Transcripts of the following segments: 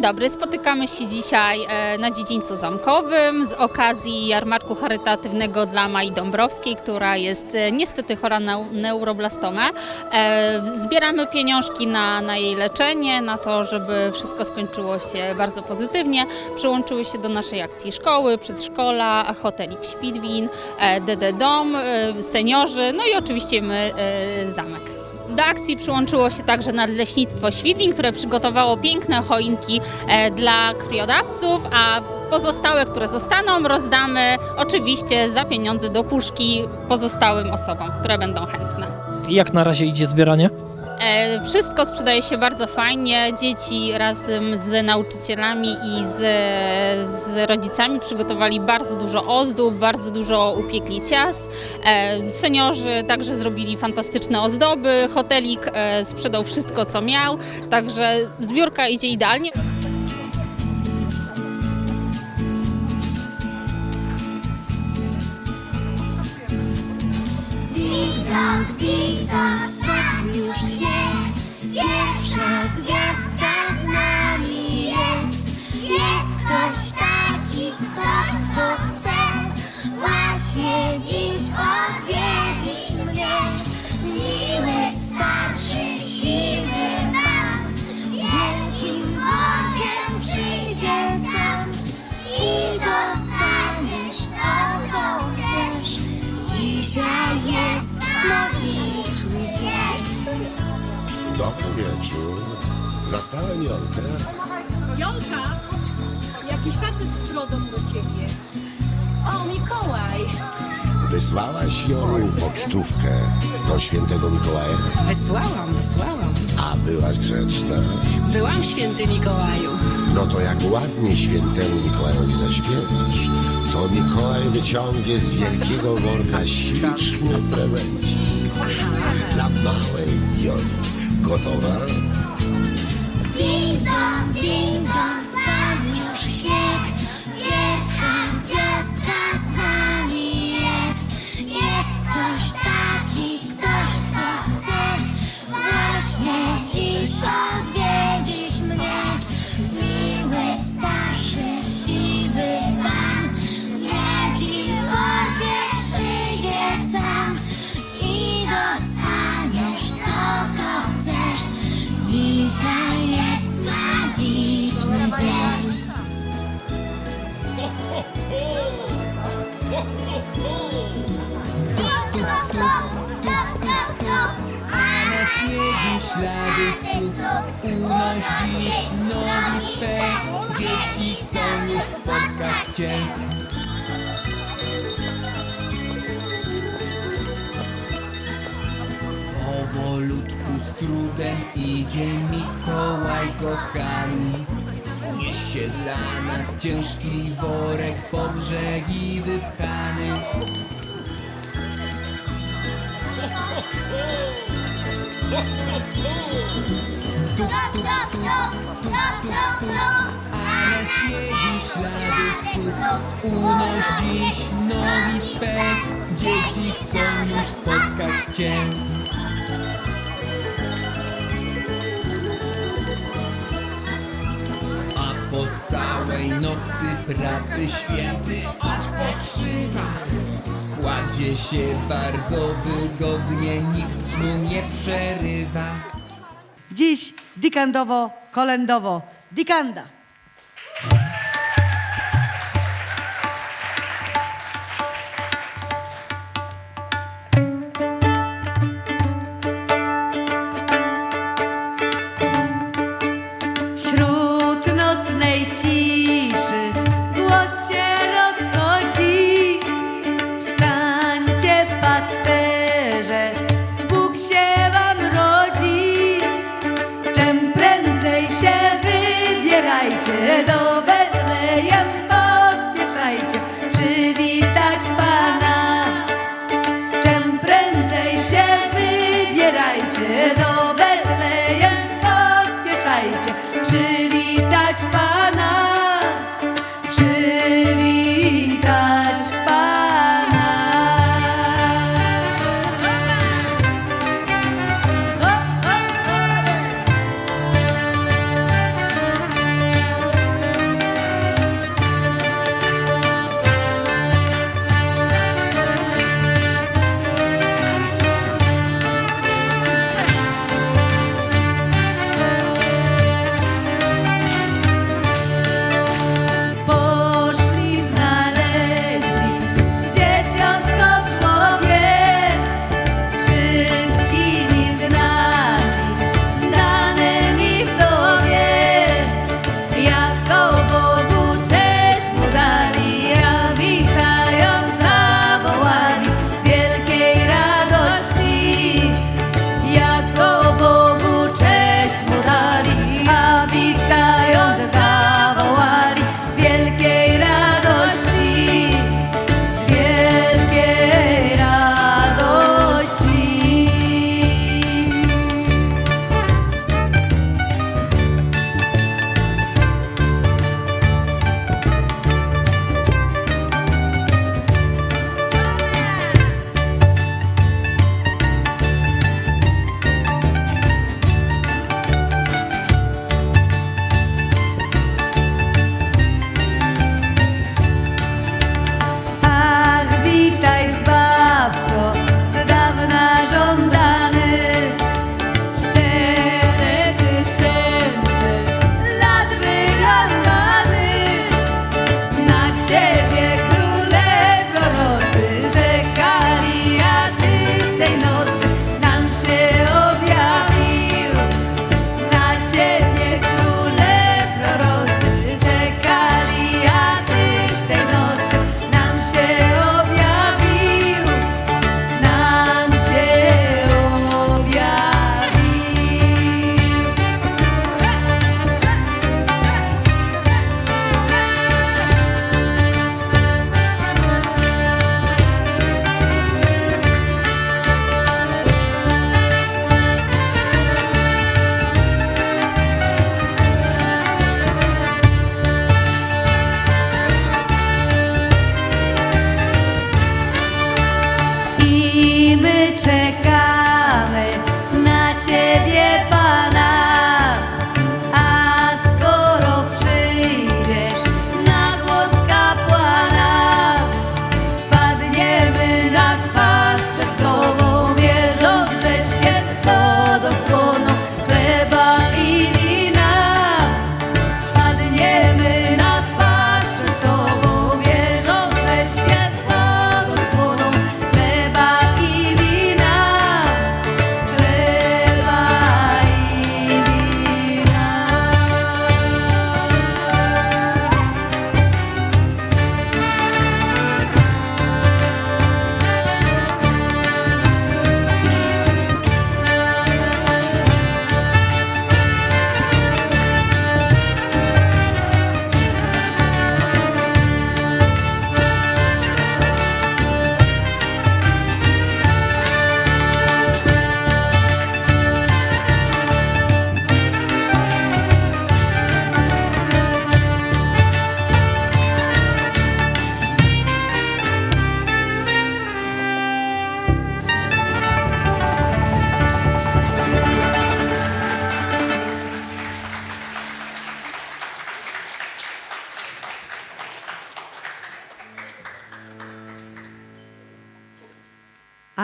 Dzień dobry, spotykamy się dzisiaj e, na dziedzińcu zamkowym z okazji jarmarku charytatywnego dla Mai Dąbrowskiej, która jest e, niestety chora na neuroblastomę. E, Zbieramy pieniążki na, na jej leczenie, na to, żeby wszystko skończyło się bardzo pozytywnie. Przyłączyły się do naszej akcji szkoły, przedszkola, hotelik Świdwin, DD Dom, seniorzy, no i oczywiście my, zamek. Do akcji przyłączyło się także Nadleśnictwo Świdwin, które przygotowało piękne choinki e, dla krwiodawców, a pozostałe, które zostaną, rozdamy oczywiście za pieniądze do puszki pozostałym osobom, które będą chętne. Jak na razie idzie zbieranie? Wszystko sprzedaje się bardzo fajnie. Dzieci razem z nauczycielami i z, z rodzicami przygotowali bardzo dużo ozdób, bardzo dużo upiekli ciast. E, Seniorzy także zrobili fantastyczne ozdoby. Hotelik e, sprzedał wszystko, co miał, także zbiórka idzie idealnie. Ding-dong, ding-dong, spadł już wieczór. Zastałem Jolkę. Jolka, jakiś facet z brodą do ciebie. O, Mikołaj. Wysłałaś Jolu pocztówkę do świętego Mikołaja, Wysłałam, wysłałam. a byłaś grzeczna. Byłam święty Mikołaju. No to jak ładnie świętemu Mikołajowi zaśpiewasz, to Mikołaj wyciągnie z wielkiego worka śliczny prezencik dla małej Joli. Gotowa? Ding-dong, ding-dong, spadł już śnieg. Ślady stóp. Unoś dziś nogi swe Dzieci chcą już spotkać Cię. Powolutku z trudem idzie Mikołaj kochany Niesie dla nas ciężki worek po brzegi wypchany A na śniegu ślady stóp Unoś dziś nogi swe Dzieci chcą już spotkać Cię A po całej nocy pracy święty odpoczywa Kładzie się bardzo wygodnie, nikt mu nie przerywa Dziś dikandowo, kolendowo, dikanda.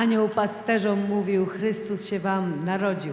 anioł pasterzom mówił, Chrystus się wam narodził.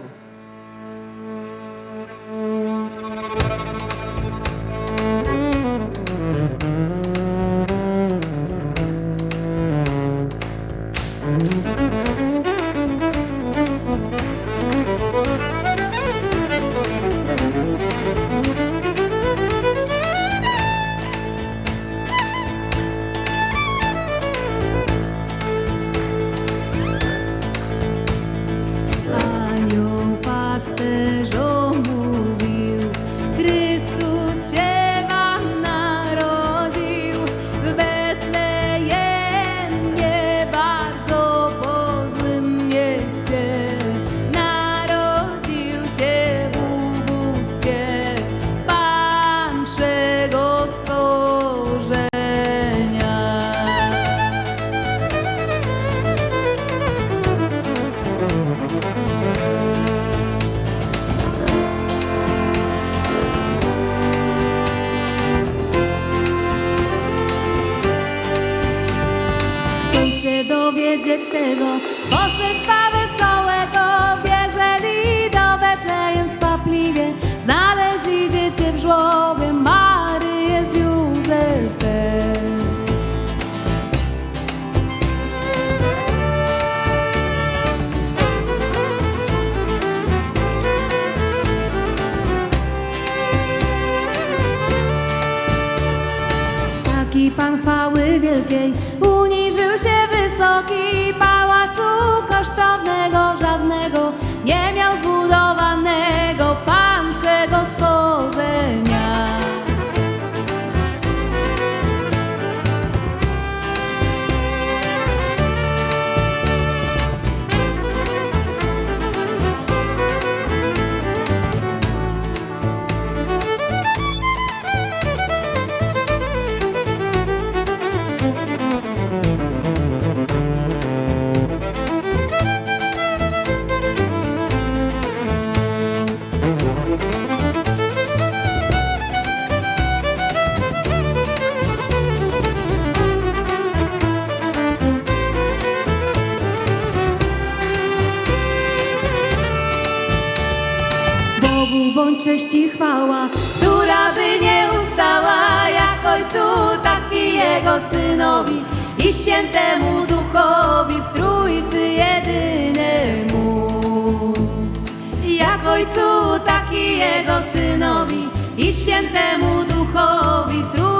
wiecznego. Poszły wesołego, bieżeli do Betlejem skwapliwie, znaleźli dziecię w żłobie, Maryję z Józefem. Taki Pan chwały wielkiej Ojcu, tak i Jego Synowi i Świętemu Duchowi w Trójcy jedynemu. Jak Ojcu, tak i Jego Synowi i Świętemu Duchowi w Trójcy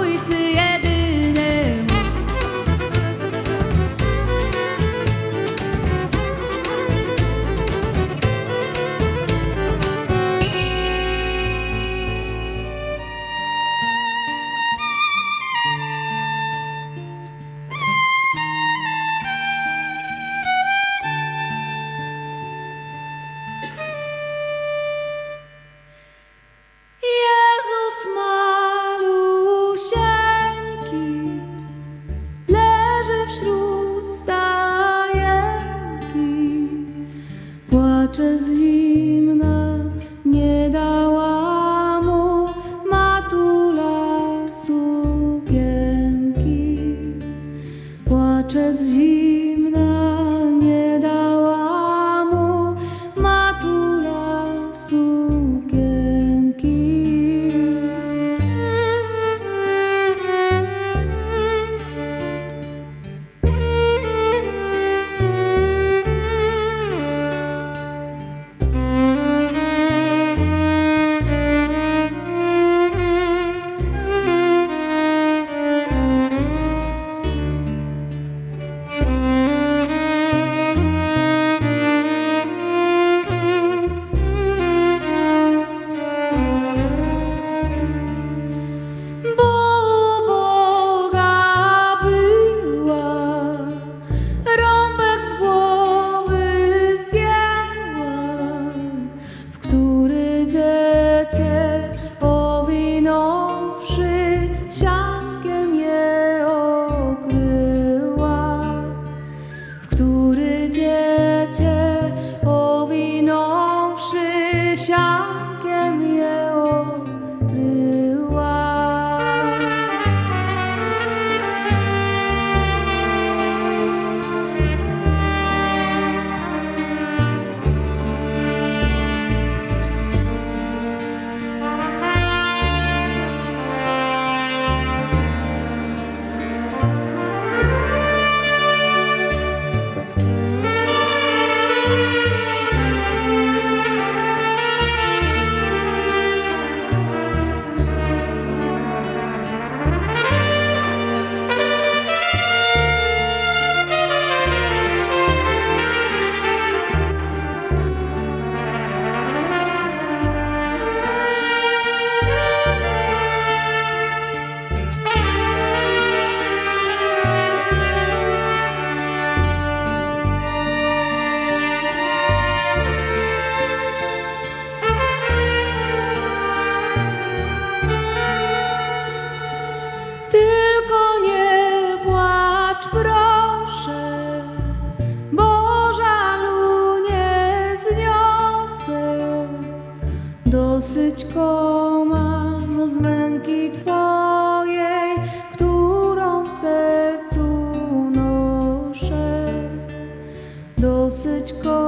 de cor.